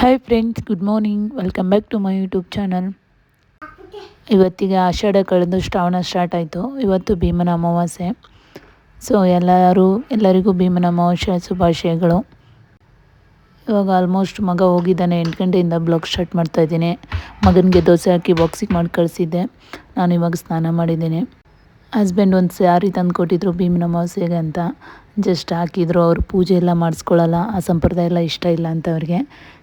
Hi friends good morning welcome back to my YouTube channel ಇವತ್ತಿಗೆ ಆಷಾಢ ಕಳೆದು Shravana start ಆಯಿತು. ಇವತ್ತು ಭೀಮನ ಅಮಾವಾಸ್ಯೆ. ಸೊ ಎಲ್ಲರೂ, ಎಲ್ಲರಿಗೂ ಭೀಮನ ಅಮಾವಾಸ್ಯೆ ಶುಭಾಶಯಗಳು. ಇವಾಗ ಆಲ್ಮೋಸ್ಟ್ ಮಗ ಹೋಗಿದ್ದಾನೆ. ಎಂಟು ಗಂಟೆಯಿಂದ ಬ್ಲಾಗ್ ಸ್ಟಾರ್ಟ್ ಮಾಡ್ತಾಯಿದ್ದೀನಿ ಮಗನಿಗೆ ದೋಸೆ ಹಾಕಿ ಬಾಕ್ಸಿಗೆ ಮಾಡಿ ಕಳಿಸಿದ್ದೆ. ನಾನು ಇವಾಗ ಸ್ನಾನ ಮಾಡಿದ್ದೀನಿ. ಹಸ್ಬೆಂಡ್ ಒಂದು ಸ್ಯಾರಿ ತಂದು ಕೊಟ್ಟಿದ್ರು ಭೀಮನ ಅಮಾವಾಸ್ಯೆಗೆ ಅಂತ. ಜಸ್ಟ್ ಹಾಕಿದ್ರು, ಅವರು ಪೂಜೆ ಎಲ್ಲ ಮಾಡಿಸ್ಕೊಳ್ಳಲ್ಲ ಆ ಸಂಪ್ರದಾಯ ಎಲ್ಲ ಇಷ್ಟ ಇಲ್ಲ ಅಂತ ಅವ್ರಿಗೆ.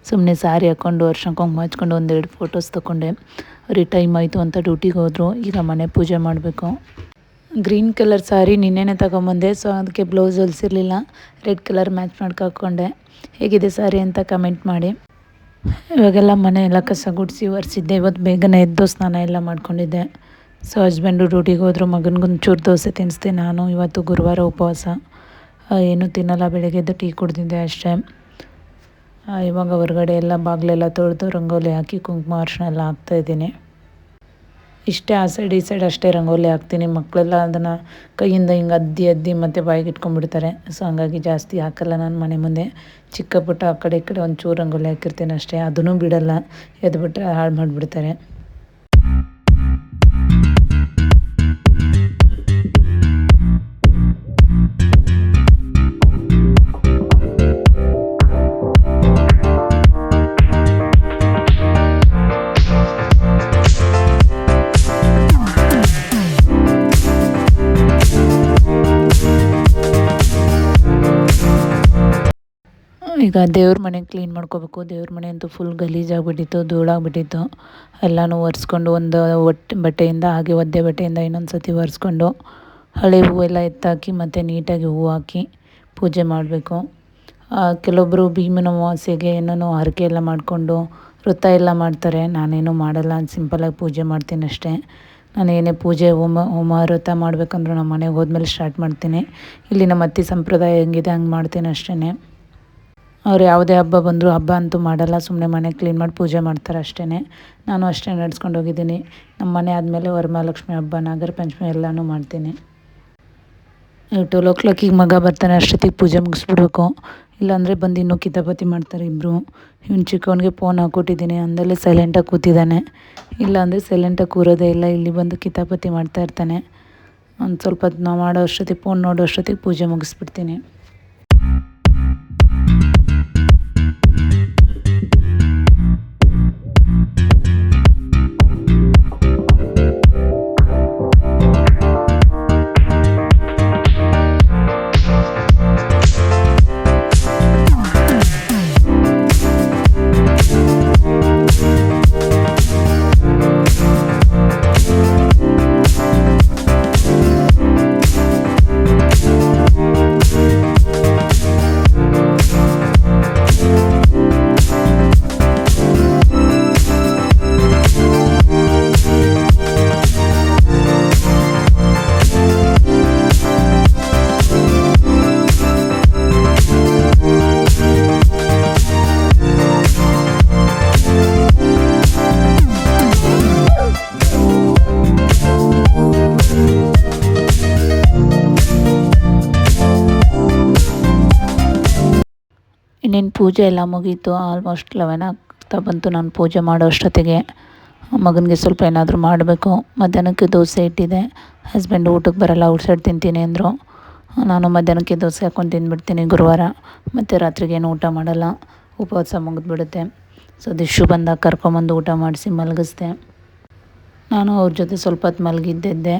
ಸುಮ್ಮನೆ ಸ್ಯಾರಿ ಹಾಕ್ಕೊಂಡು ವರ್ಷ ಕುಂಕುಮ ಹಚ್ಕೊಂಡು ಒಂದೆರಡು ಫೋಟೋಸ್ ತೊಗೊಂಡೆ ಅವ್ರಿಗೆ ಟೈಮ್ ಆಯಿತು ಅಂತ ಡ್ಯೂಟಿಗೆ ಹೋದರು. ಈಗ ಮನೆ ಪೂಜೆ ಮಾಡಬೇಕು. ಗ್ರೀನ್ ಕಲರ್ ಸ್ಯಾರಿ ನಿನ್ನೆನೆ ತಗೊಂಬಂದೆ ಸೊ ಅದಕ್ಕೆ ಬ್ಲೌಸ್ ಹೊಲಿಸಿರಲಿಲ್ಲ. ರೆಡ್ ಕಲರ್ ಮ್ಯಾಚ್ ಮಾಡ್ಕೊಂಡೆ ಹೇಗಿದೆ ಸ್ಯಾರಿ ಅಂತ ಕಮೆಂಟ್ ಮಾಡಿ. ಇವಾಗೆಲ್ಲ ಮನೆ ಎಲ್ಲ ಕಸ ಗುಡಿಸಿ ಒರೆಸಿದ್ದೆ. ಇವತ್ತು ಬೇಗನೆ ಎದ್ದು ಸ್ನಾನ ಎಲ್ಲ ಮಾಡ್ಕೊಂಡಿದ್ದೆ. ಸೊ ಹಸ್ಬೆಂಡು ಡ್ಯೂಟಿಗೆ ಹೋದ್ರು ಮಗನಿಗೊಂಚೂರು ದೋಸೆ ತಿನ್ನಿಸ್ದೆ ನಾನು ಇವತ್ತು ಗುರುವಾರ ಉಪವಾಸ. ಏನೂ ತಿನ್ನಲ್ಲ, ಬೆಳಗ್ಗೆ ಎದ್ದು ಟೀ ಕುಡ್ದಿದ್ದೆ ಅಷ್ಟೇ. ಇವಾಗ ಹೊರಗಡೆ ಎಲ್ಲ ಬಾಗಿಲೆಲ್ಲ ತೊಳೆದು ರಂಗೋಲಿ ಹಾಕಿ ಕುಂಕುಮ ಅರ್ಶನ ಎಲ್ಲ ಹಾಕ್ತಾಯಿದ್ದೀನಿ ಇಷ್ಟೇ ಆ ಸೈಡ್, ಈ ಸೈಡ್ ಅಷ್ಟೇ ರಂಗೋಲಿ ಹಾಕ್ತೀನಿ. ಮಕ್ಕಳೆಲ್ಲ ಅದನ್ನು ಕೈಯಿಂದ ಹಿಂಗೆ ಅದ್ದಿ ಅದ್ದಿ ಮತ್ತು ಬಾಯಿಗೆ ಇಟ್ಕೊಂಡ್ಬಿಡ್ತಾರೆ. ಸೊ, ಹಂಗಾಗಿ ಜಾಸ್ತಿ ಹಾಕಲ್ಲ ನಾನು ಮನೆ ಮುಂದೆ. ಚಿಕ್ಕ ಪುಟ್ಟ ಆ ಕಡೆ ಈ ಕಡೆ ಒಂಚೂರು ರಂಗೋಲಿ ಹಾಕಿರ್ತೀನಿ ಅಷ್ಟೇ. ಅದನ್ನು ಬಿಡಲ್ಲ. ಎದ್ಬಿಟ್ರೆ ಹಾಳು ಮಾಡಿಬಿಡ್ತಾರೆ. ಈಗ ದೇವ್ರ ಮನೆ ಕ್ಲೀನ್ ಮಾಡ್ಕೋಬೇಕು. ದೇವ್ರ ಮನೆ ಅಂತೂ ಫುಲ್ ಗಲೀಜಾಗಿಬಿಟ್ಟಿತ್ತು ಧೂಳಾಗ್ಬಿಟ್ಟಿತ್ತು. ಎಲ್ಲನೂ ಒರೆಸ್ಕೊಂಡು ಒಂದು ಒಟ್ಟು ಬಟ್ಟೆಯಿಂದ ಹಾಗೆ ಒದ್ದೆ ಬಟ್ಟೆಯಿಂದ ಇನ್ನೊಂದು ಸತಿ ಒರೆಸ್ಕೊಂಡು ಹಳೆ ಹೂವೆಲ್ಲ ಎತ್ತಾಕಿ ಮತ್ತು ನೀಟಾಗಿ ಹೂವು ಹಾಕಿ ಪೂಜೆ ಮಾಡಬೇಕು. ಕೆಲವೊಬ್ಬರು ಭೀಮನ ಅಮಾವಾಸ್ಯೆಗೆ ಏನೇನೋ ಹರಕೆ ಎಲ್ಲ ಮಾಡಿಕೊಂಡು ವೃತ್ತ ಎಲ್ಲ ಮಾಡ್ತಾರೆ. ನಾನೇನು ಮಾಡಲ್ಲ ಸಿಂಪಲಾಗಿ ಪೂಜೆ ಮಾಡ್ತೀನಿ ಅಷ್ಟೇ. ನಾನು ಏನೇ ಪೂಜೆ ಹೋಮ ಹೋಮ ವ್ರತ ಮಾಡಬೇಕಂದ್ರೂ ನಮ್ಮ ಮನೆಗೆ ಹೋದ್ಮೇಲೆ ಸ್ಟಾರ್ಟ್ ಮಾಡ್ತೀನಿ. ಇಲ್ಲಿ ನಮ್ಮ ಅತ್ತಿ ಸಂಪ್ರದಾಯ ಹೆಂಗಿದೆ ಹಂಗೆ ಮಾಡ್ತೀನಿ ಅಷ್ಟೇ ಅವ್ರು ಯಾವುದೇ ಹಬ್ಬ ಬಂದರೂ ಹಬ್ಬ ಅಂತೂ ಮಾಡಲ್ಲ ಸುಮ್ಮನೆ ಮನೆ ಕ್ಲೀನ್ ಮಾಡಿ ಪೂಜೆ ಮಾಡ್ತಾರೆ ಅಷ್ಟೇ ನಾನು ಅಷ್ಟೇ ನಡೆಸ್ಕೊಂಡು ಹೋಗಿದ್ದೀನಿ. ನಮ್ಮ ಮನೆ ಆದಮೇಲೆ ವರಮಹಾಲಕ್ಷ್ಮಿ ಹಬ್ಬ ನಾಗರ ಪಂಚಮಿ ಎಲ್ಲನೂ ಮಾಡ್ತೀನಿ. ಟ್ವೆಲ್ ಓ ಕ್ಲಾಕಿಗೆ ಮಗ ಬರ್ತಾನೆ, ಅಷ್ಟೊತ್ತಿಗೆ ಪೂಜೆ ಮುಗಿಸ್ಬಿಡ್ಬೇಕು. ಇಲ್ಲಾಂದರೆ ಬಂದು ಇನ್ನೂ ಕಿತಾಪತಿ ಮಾಡ್ತಾರೆ ಇಬ್ಬರು ಇವ್ನು ಚಿಕ್ಕವನಿಗೆ ಫೋನ್ ಹಾಕ್ಕೊಟ್ಟಿದ್ದೀನಿ, ಅಂದಲ್ಲೇ ಸೈಲೆಂಟಾಗಿ ಕೂತಿದ್ದಾನೆ. ಇಲ್ಲಾಂದರೆ ಸೈಲೆಂಟಾಗಿ ಕೂರೋದೇ ಇಲ್ಲ, ಇಲ್ಲಿ ಬಂದು ಕಿತಾಪತಿ ಮಾಡ್ತಾ ಇರ್ತಾನೆ. ಒಂದು ಸ್ವಲ್ಪ ನಾವು ಮಾಡೋ ಅಷ್ಟೊತ್ತಿಗೆ ಫೋನ್ ನೋಡೋ ಅಷ್ಟೊತ್ತಿಗೆ ಪೂಜೆ ಮುಗಿಸ್ಬಿಡ್ತೀನಿ. ಇನ್ನೇನು ಪೂಜೆ ಎಲ್ಲ ಮುಗೀತು ಆಲ್ಮೋಸ್ಟ್ ಲೆವೆನ್ ಆಗ್ತಾ ಬಂತು ನಾನು ಪೂಜೆ ಮಾಡೋ ಅಷ್ಟೊತ್ತಿಗೆ. ಮಗನಿಗೆ ಸ್ವಲ್ಪ ಏನಾದರೂ ಮಾಡಬೇಕು. ಮಧ್ಯಾಹ್ನಕ್ಕೆ ದೋಸೆ ಇಟ್ಟಿದೆ. ಹಸ್ಬೆಂಡ್ ಊಟಕ್ಕೆ ಬರಲ್ಲ ಔಟ್ಸೈಡ್ ತಿಂತೀನಿ ಅಂದರು. ನಾನು ಮಧ್ಯಾಹ್ನಕ್ಕೆ ದೋಸೆ ಹಾಕ್ಕೊಂಡು ತಿಂದುಬಿಡ್ತೀನಿ ಗುರುವಾರ. ಮತ್ತು ರಾತ್ರಿಗೆ ಏನು ಊಟ ಮಾಡಲ್ಲ. ಉಪವಾಸ ಮುಗಿದ್ಬಿಡುತ್ತೆ. ಸೊ ದಿಶು ಬಂದಾಗ ಕರ್ಕೊಂಬಂದು ಊಟ ಮಾಡಿಸಿ ಮಲಗಿಸ್ದೆ. ನಾನು ಅವ್ರ ಜೊತೆ ಸ್ವಲ್ಪ ಹೊತ್ತು ಮಲಗಿದ್ದಿದ್ದೆ.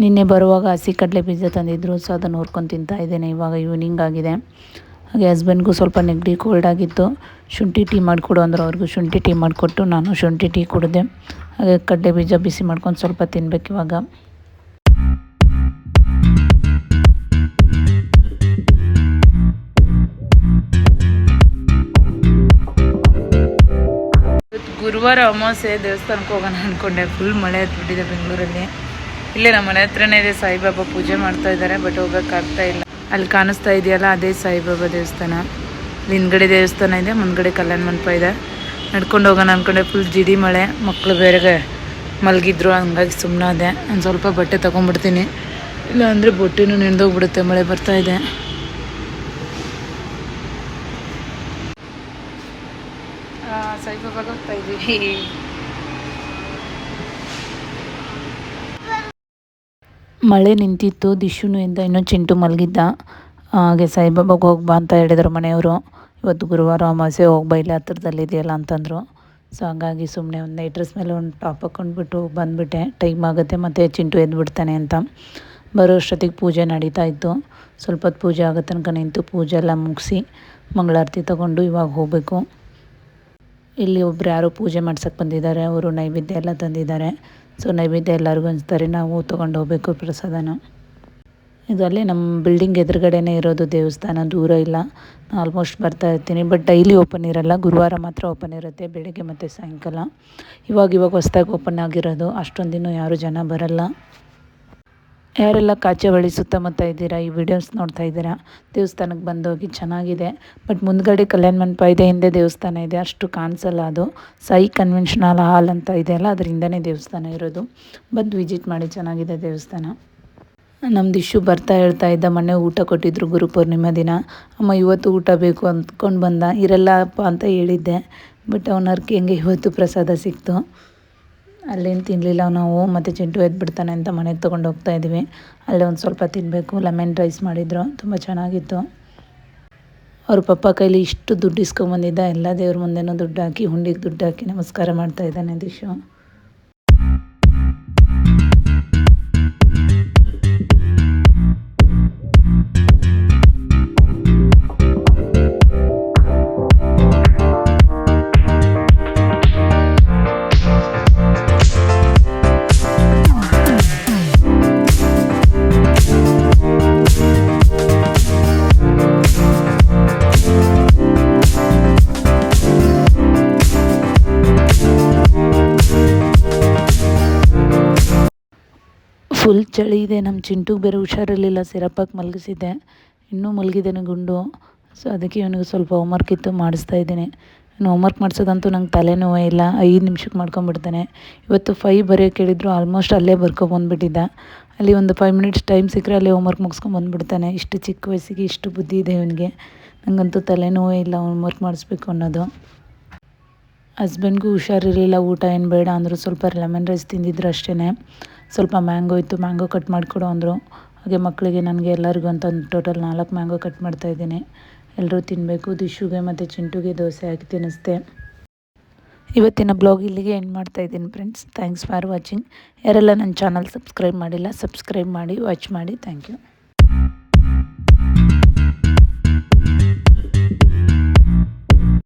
ನಿನ್ನೆ ಬರುವಾಗ ಹಸಿ ಕಡಲೆ ಬೀಜ ತಂದಿದ್ದರು ಸೊ ಅದನ್ನು ಹುರ್ಕೊಂಡು ತಿಂತಾ ಇದ್ದೇನೆ. ಇವಾಗ ಈವ್ನಿಂಗ್ ಆಗಿದೆ. ಹಾಗೆ ಹಸ್ಬೆಂಡ್ಗೂ ಸ್ವಲ್ಪ ನೆಗಡಿ ಕೋಲ್ಡ್ ಆಗಿತ್ತು. ಶುಂಠಿ ಟೀ ಮಾಡಿಕೊಡು ಅಂದರು ಅವ್ರಿಗೂ ಶುಂಠಿ ಟೀ ಮಾಡಿಕೊಟ್ಟು ನಾನು ಶುಂಠಿ ಟೀ ಕುಡಿದೆ. ಹಾಗೆ ಕಡಲೆ ಬೀಜ ಬಿಸಿ ಮಾಡ್ಕೊಂಡು ಸ್ವಲ್ಪ ತಿನ್ಬೇಕು ಇವಾಗ. ಗುರುವಾರ ಅಮಾವಾಸ್ಯೆ ದೇವಸ್ಥಾನಕ್ಕೆ ಹೋಗೋಣ ಅಂದ್ಕೊಂಡೆ ಫುಲ್ ಮಳೆ ಹತ್ಬಿಟ್ಟಿದೆ ಬೆಂಗಳೂರಲ್ಲಿ. ಇಲ್ಲೇ ನಮ್ಮ ಮನೆ ಹತ್ರನೇ ಇದೆ. ಸಾಯಿಬಾಬಾ ಪೂಜೆ ಮಾಡ್ತಾ ಇದ್ದಾರೆ ಬಟ್ ಹೋಗೋಕ್ಕಾಗ್ತಾ ಇಲ್ಲ. ಅಲ್ಲಿ ಕಾಣಿಸ್ತಾ ಇದೆಯಲ್ಲ, ಅದೇ ಸಾಯಿಬಾಬಾ ದೇವಸ್ಥಾನ. ಹಿಂದ್ಗಡೆ ದೇವಸ್ಥಾನ ಇದೆ, ಮುಂದ್ಗಡೆ ಕಲ್ಯಾಣ ಮಂಟಪ ಇದೆ. ನಡ್ಕೊಂಡು ಹೋಗೋಣ ಅಂದ್ಕೊಂಡೆ ಫುಲ್ ಜಿಡಿ ಮಳೆ. ಮಕ್ಕಳು ಬೇರೆಗೆ ಮಲಗಿದ್ರು, ಹಂಗಾಗಿ ಸುಮ್ಮನಾದೆ ಒಂದು ಸ್ವಲ್ಪ ಬಟ್ಟೆ ತೊಗೊಂಡ್ಬಿಡ್ತೀನಿ. ಇಲ್ಲ ಅಂದರೆ ಬೊಟ್ಟಿನೂ ನೆನೆದೋಗ್ಬಿಡುತ್ತೆ, ಮಳೆ ಬರ್ತಾ ಇದೆ. ಹೋಗ್ತಾ ಇದ್ದೀವಿ ಮಳೆ ನಿಂತಿತ್ತು, ದಿಶುನು ಇಂದ ಇನ್ನೂ ಚಿಂಟು ಮಲಗಿದ್ದ. ಹಾಗೆ ಸಾಯಿಬಾಬಾಗೆ ಹೋಗಿ ಬಾ ಅಂತ ಹೇಳಿದರು ಮನೆಯವರು. ಇವತ್ತು ಗುರುವಾರ ಅಮಾವಾಸ್ಯೆ ಹೋಗ್ಬಾ ಇಲ್ಲೇ ಹತ್ರದಲ್ಲಿದೆಯಲ್ಲ ಅಂತಂದರು. ಸೊ ಹಾಗಾಗಿ ಸುಮ್ಮನೆ ಒಂದು ನೈಟ್ ಮೇಲೆ ಒಂದು ಟಾಪ್ ಹಾಕ್ಕೊಂಡ್ಬಿಟ್ಟು ಬಂದುಬಿಟ್ಟೆ. ಟೈಮ್ ಆಗುತ್ತೆ ಮತ್ತು ಚಿಂಟು ಎದ್ಬಿಡ್ತಾನೆ ಅಂತ. ಬರೋ ಅಷ್ಟೊತ್ತಿಗೆ ಪೂಜೆ ನಡೀತಾ ಇತ್ತು. ಸ್ವಲ್ಪ ಹೊತ್ತು ಪೂಜೆ ಆಗೋ ತನಕ ನಿಂತು ಪೂಜೆ ಎಲ್ಲ ಮುಗಿಸಿ ಮಂಗಳಾರತಿ ತಗೊಂಡು ಇವಾಗ ಹೋಗಬೇಕು. ಇಲ್ಲಿ ಒಬ್ರು ಯಾರೋ ಪೂಜೆ ಮಾಡ್ಸಕ್ಕೆ ಬಂದಿದ್ದಾರೆ, ಅವರು ನೈವೇದ್ಯ ಎಲ್ಲ ತಂದಿದ್ದಾರೆ. ಸೊ ನೈವೇದ್ಯ ಎಲ್ಲರಿಗೂ ಹಂಚ್ತಾರೆ. ನಾವು ತೊಗೊಂಡು ಹೋಗಬೇಕು ಪ್ರಸಾದನ. ಇದು ಅಲ್ಲೇ ನಮ್ಮ ಬಿಲ್ಡಿಂಗ್ ಎದುರುಗಡೆನೇ ಇರೋದು ದೇವಸ್ಥಾನ. ದೂರ ಇಲ್ಲ. ಆಲ್ಮೋಸ್ಟ್ ಬರ್ತಾ ಇರ್ತೀನಿ. ಬಟ್ ಡೈಲಿ ಓಪನ್ ಇರಲ್ಲ. ಗುರುವಾರ ಮಾತ್ರ ಓಪನ್ ಇರುತ್ತೆ. ಬೆಳಗ್ಗೆ ಮತ್ತು ಸಾಯಂಕಾಲ. ಇವಾಗ ಇವಾಗ ಹೊಸ್ದಾಗಿ ಓಪನ್ ಆಗಿರೋದು. ಅಷ್ಟೊಂದಿನೂ ದಿನ ಯಾರೂ ಜನ ಬರಲ್ಲ. ಯಾರೆಲ್ಲ ಕಾಚವಳ್ಳಿ ಸುತ್ತಮುತ್ತ ಇದ್ದೀರಾ, ಈ ವಿಡಿಯೋಸ್ ನೋಡ್ತಾ ಇದ್ದೀರಾ, ದೇವಸ್ಥಾನಕ್ಕೆ ಬಂದೋಗಿ ಚೆನ್ನಾಗಿದೆ. ಬಟ್ ಮುಂದ್ಗಡೆ ಕಲ್ಯಾಣ ಮಂಟಪ ಇದೆ, ಹಿಂದೆ ದೇವಸ್ಥಾನ ಇದೆ, ಅಷ್ಟು ಕಾಣಿಸಲ್ಲ ಅದು. ಸೈ ಕನ್ವೆನ್ಷನಲ್ ಹಾಲ್ ಅಂತ ಇದೆ ಅಲ್ಲ, ಅದರಿಂದನೇ ದೇವಸ್ಥಾನ ಇರೋದು. ಬಂದು ವಿಸಿಟ್ ಮಾಡಿ, ಚೆನ್ನಾಗಿದೆ ದೇವಸ್ಥಾನ. ನಮ್ದು ಇಶ್ಯೂ ಬರ್ತಾ ಹೇಳ್ತಾ ಇದ್ದ, ಮೊನ್ನೆ ಊಟ ಕೊಟ್ಟಿದ್ರು ಗುರು ಪೂರ್ಣಿಮಾ ದಿನ. ಅಮ್ಮ, ಇವತ್ತು ಊಟ ಬೇಕು ಅಂದ್ಕೊಂಡು ಬಂದ, ಇರಲ್ಲಪ್ಪ ಅಂತ ಹೇಳಿದ್ದೆ. ಬಟ್ ಅವನರ್ಗೆ ಹೆಂಗೆ ಇವತ್ತು ಪ್ರಸಾದ ಸಿಕ್ತು? ಅಲ್ಲೇನು ತಿನ್ನಲಿಲ್ಲ ನಾವು. ಮತ್ತು ಚಿಂಟು ಎದ್ಬಿಡ್ತಾನೆ ಅಂತ ಮನೆಗೆ ತೊಗೊಂಡು ಹೋಗ್ತಾ ಇದ್ವಿ. ಅಲ್ಲೇ ಒಂದು ಸ್ವಲ್ಪ ತಿನ್ನಬೇಕು ಲೆಮನ್ ರೈಸ್ ಮಾಡಿದ್ರು. ತುಂಬ ಚೆನ್ನಾಗಿತ್ತು. ಅವ್ರ ಪಪ್ಪ ಕೈಲಿ ಇಷ್ಟು ದುಡ್ಡು ಇಸ್ಕೊಂಬಂದಿದ್ದ ಎಲ್ಲ ದೇವ್ರ ಮುಂದೆನೂ ದುಡ್ಡು ಹಾಕಿ, ಹುಂಡಿಗೆ ದುಡ್ಡು ಹಾಕಿ ನಮಸ್ಕಾರ ಮಾಡ್ತಾ ಇದ್ದಾನೆ ದಿಶು. ಫುಲ್ ಚಳಿ ಇದೆ ನಮ್ಮ ಚಿಂಟುಗೆ ಬೇರೆ ಹುಷಾರಿರಲಿಲ್ಲ ಸಿರಪಾಗಿ ಮಲಗಿಸಿದ್ದೆ. ಇನ್ನೂ ಮಲಗಿದ್ದಾನೆ ಗುಂಡು. ಸೊ ಅದಕ್ಕೆ ಇವನಿಗೆ ಸ್ವಲ್ಪ ಹೋಮ್ವರ್ಕ್ ಇತ್ತು, ಮಾಡಿಸ್ತಾ ಇದ್ದೀನಿ. ಇನ್ನು ಹೋಮ್ವರ್ಕ್ ಮಾಡಿಸೋದಂತೂ ನಂಗೆ ತಲೆನೋವೇ ಇಲ್ಲ. ಐದು ನಿಮಿಷಕ್ಕೆ ಮಾಡ್ಕೊಂಬಿಡ್ತಾನೆ ಇವತ್ತು ಫೈವ್ ಬರೆಯೋಕೆ ಹೇಳಿದ್ರು ಆಲ್ಮೋಸ್ಟ್ ಅಲ್ಲೇ ಬರ್ಕೊಬಂದ್ಬಿಟ್ಟಿದ್ದ ಅಲ್ಲಿ ಒಂದು ಫೈವ್ ಮಿನಿಟ್ಸ್ ಟೈಮ್ ಸಿಕ್ಕರೆ ಅಲ್ಲೇ ಹೋಮ್ವರ್ಕ್ ಮುಗಿಸ್ಕೊಂಬಂದ್ಬಿಡ್ತಾನೆ ಇಷ್ಟು ಚಿಕ್ಕ ವಯಸ್ಸಿಗೆ ಇಷ್ಟು ಬುದ್ಧಿ ಇದೆ ಇವನಿಗೆ. ನನಗಂತೂ ತಲೆನೋವೇ ಇಲ್ಲ ಹೋಮ್ವರ್ಕ್ ಮಾಡಿಸ್ಬೇಕು ಅನ್ನೋದು. ಹಸ್ಬೆಂಡ್ಗೂ ಹುಷಾರಿರಲಿಲ್ಲ, ಊಟ ಏನು ಬೇಡ ಅಂದರು ಸ್ವಲ್ಪ ಲೆಮನ್ ರೈಸ್ ತಿಂದಿದ್ರು ಅಷ್ಟೇ ಸ್ವಲ್ಪ ಮ್ಯಾಂಗೋ ಇತ್ತು ಮ್ಯಾಂಗೋ ಕಟ್ ಮಾಡಿಕೊಡು ಅಂದರು. ಹಾಗೆ ಮಕ್ಕಳಿಗೆ ನನಗೆ ಎಲ್ಲರಿಗೂ ಅಂತ ಒಂದು ಟೋಟಲ್ ನಾಲ್ಕು ಮ್ಯಾಂಗೋ ಕಟ್ ಮಾಡ್ತಾಯಿದ್ದೀನಿ ಎಲ್ಲರೂ ತಿನ್ನಬೇಕು ದಿಶುಗೆ ಮತ್ತು ಚಿಂಟುಗೆ ದೋಸೆ ಹಾಕಿ ತಿನ್ನಿಸ್ದೆ. ಇವತ್ತಿನ ಬ್ಲಾಗ್ ಇಲ್ಲಿಗೆ ಎಂಡ್ ಮಾಡ್ತಾ ಇದ್ದೀನಿ ಫ್ರೆಂಡ್ಸ್ ಥ್ಯಾಂಕ್ಸ್ ಫಾರ್ ವಾಚಿಂಗ್ ಯಾರೆಲ್ಲ ನನ್ನ ಚಾನಲ್ ಸಬ್ಸ್ಕ್ರೈಬ್ ಮಾಡಿಲ್ಲ ಸಬ್ಸ್ಕ್ರೈಬ್ ಮಾಡಿ ವಾಚ್ ಮಾಡಿ. Thank you